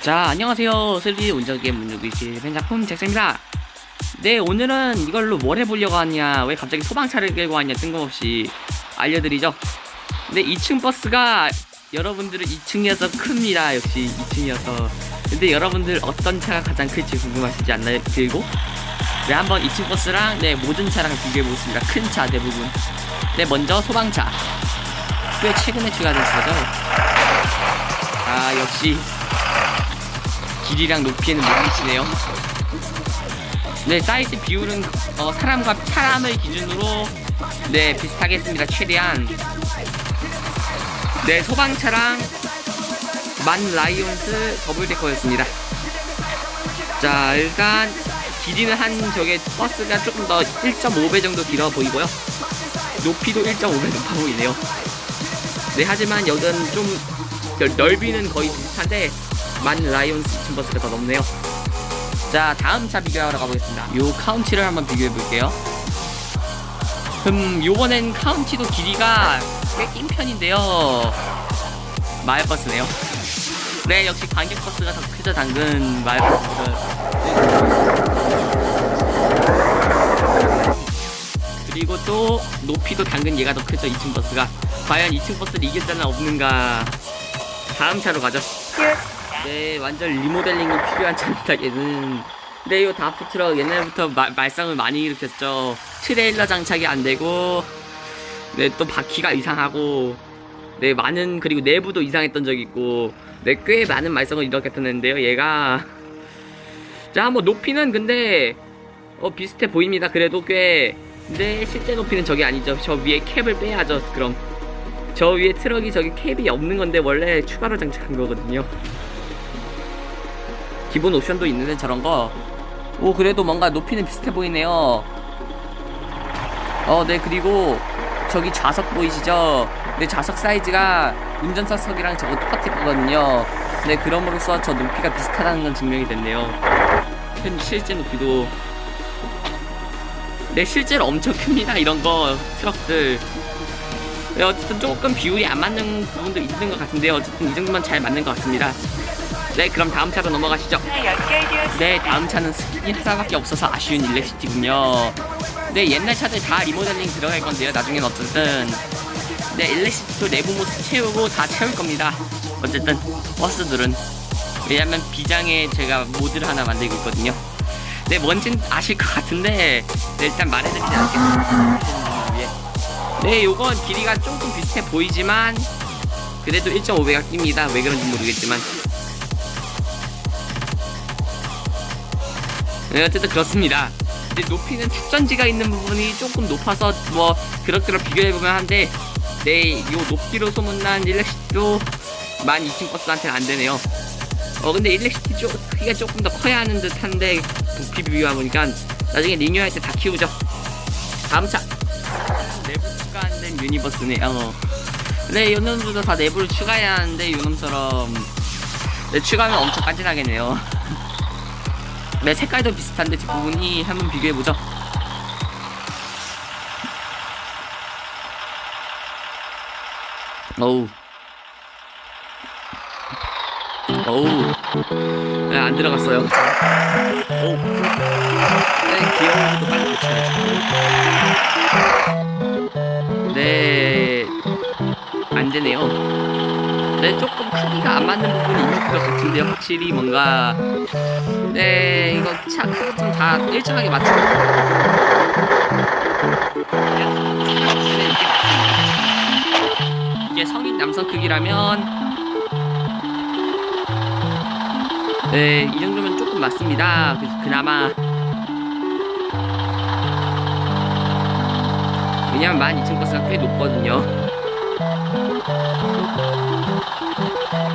자 안녕하세요. 3D 운전게임 문유비씨 팬작품 잭스입니다. 네 오늘은 이걸로 뭘 해보려고 하냐 왜 갑자기 소방차를 끌고 왔냐 뜬금없이 알려드리죠. 근데 2층 버스가 여러분들은 2층이어서 큽니다 역시 2층이어서 근데 여러분들 어떤 차가 가장 클지 궁금하시지 않나요? 그리고 네 한번 2층 버스랑 네 모든 차랑 비교해 보겠습니다 큰 차 대부분 네 먼저 소방차 꽤 최근에 추가된 차죠 아 역시 길이랑 높이에는 못 미치네요. 네, 사이즈 비율은 어, 사람과 사람을 기준으로 네 비슷하겠습니다. 최대한 네 소방차랑 만 라이온스 더블 데커였습니다. 자 일단 길이는 한 저게 버스가 조금 더 1.5배 정도 길어 보이고요. 높이도 1.5배 높아 보이네요. 네 하지만 여기는 좀 넓- 넓이는 거의 비슷한데 만 라이온스 2층 버스가 더 높네요. 자, 다음 차 비교하러 가보겠습니다. 요 카운티를 한번 비교해 볼게요. 음, 요번엔 카운티도 길이가 꽤긴 편인데요. 마을 버스네요. 네, 역시 관객 버스가 더 크죠, 당근 마을 버스가. 그리고 또 높이도 당근 얘가 더 크죠, 2층 버스가. 과연 2층 버스를 이길 자는 없는가? 다음 차로 가죠. 네, 완전 리모델링이 필요한 차입니다, 얘는. 네, 요 다프 트럭 옛날부터 마- 말썽을 많이 일으켰죠. 트레일러 장착이 안 되고, 네, 또 바퀴가 이상하고, 네, 많은, 그리고 내부도 이상했던 적이 있고, 네, 꽤 많은 말썽을 일으켰었는데요, 얘가. 자, 한번 높이는 근데, 어, 비슷해 보입니다. 그래도 꽤. 근데 실제 높이는 저게 아니죠. 저 위에 캡을 빼야죠, 그럼. 저 위에 트럭이 저기 캡이 없는 건데, 원래 추가로 장착한 거거든요. 기본 옵션도 있는데 저런 거. 오 그래도 뭔가 높이는 비슷해 보이네요. 어 네 그리고 저기 좌석 보이시죠? 네 좌석 사이즈가 운전석이랑 저거 똑같을 거거든요. 네 그럼으로써 저 높이가 비슷하다는 건 증명이 됐네요. 현 실제 높이도 네 실제로 엄청 큽니다 이런 거 트럭들. 네, 어쨌든 조금 비율이 안 맞는 부분도 있는 것 같은데 어쨌든 이 정도면 잘 맞는 것 같습니다. 네 그럼 다음 차로 넘어가시죠. 네, 다음 차는 스킨이 하나밖에 없어서 아쉬운 일렉시티군요. 네, 옛날 차들 다 리모델링 들어갈 건데요. 나중엔 어쨌든. 네, 일렉시티도 내부 모습 채우고 다 채울 겁니다. 어쨌든 버스들은 왜냐면 비장에 제가 모드를 하나 만들고 있거든요. 네, 뭔진 아실 것 같은데 네, 일단 말해드리지 않겠습니다. 네, 요건 길이가 조금 비슷해 보이지만 그래도 1.5배가 낍니다. 왜 그런지 모르겠지만. 네, 어쨌든 그렇습니다. 근데 높이는 축전지가 있는 부분이 조금 높아서 뭐 그럭저럭 비교해보면 한데 네, 요 높이로 소문난 일렉시티도 12,000 버스한테는 안 되네요. 어, 근데 일렉시티 쪽 크기가 조금 더 커야 하는 듯한데 높이 비교해 보니까 나중에 리뉴할 때 다 키우죠. 다음 차 내부 추가 안된 유니버스네요. 네, 요놈들도 다 내부를 추가해야 하는데 요놈처럼 네, 추가하면 엄청 깐진하겠네요. 네, 색깔도 비슷한데 뒷부분이 한번 비교해보죠. 어우. 어우. 네, 안 들어갔어요. 오. 것 같은데요. 확실히 뭔가 네, 이거 차 크고 좀다 일정하게 맞추고. 이게 성인 남성 크기라면 네, 이 정도면 조금 맞습니다. 그, 그나마 왜냐면 12,000버스가 꽤 높거든요.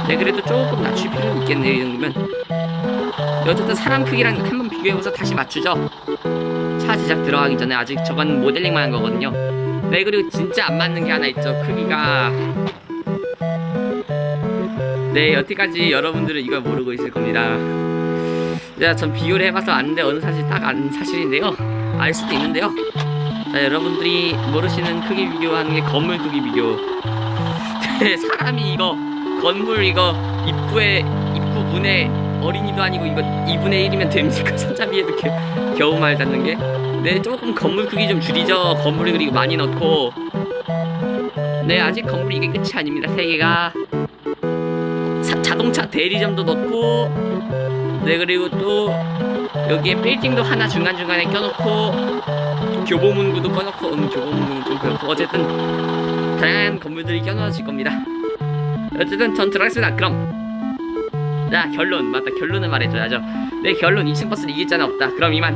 네, 그래도 조금 낮출 필요는 있겠네요, 이 정도면. 어쨌든 사람 크기랑 한번 비교해보서 다시 맞추죠. 차 제작 들어가기 전에 아직 저건 모델링만 한 거거든요. 네 그리고 진짜 안 맞는 게 하나 있죠. 크기가 네 여태까지 여러분들은 이걸 모르고 있을 겁니다 자, 전 비교를 해봐서 아는데 어느 사실 딱 아는 사실인데요 알 수도 있는데요 자, 여러분들이 모르시는 크기 비교하는 게 건물 크기 비교 네, 사람이 이거 건물 이거 입구에 입구 문에 어린이도 아니고 이거 2분의 1이면 됩니까? 손잡이에도 겨, 겨우 말 닿는 게. 네, 조금 건물 크기 좀 줄이죠. 건물을 그리고 많이 넣고. 네, 아직 건물이 이게 끝이 아닙니다. 세 개가 사- 자동차 대리점도 넣고. 네, 그리고 또 여기에 빌딩도 하나 중간 중간에 껴놓고 교보문구도 꺼놓고, 음, 교보문구는 좀 그렇고 어쨌든 다양한 건물들이 껴놓아질 겁니다. 어쨌든 전 들어가겠습니다. 그럼 자 결론 맞다 결론을 말해줘야죠. 내 결론 2층 버스는 이길 자는 없다. 그럼 이만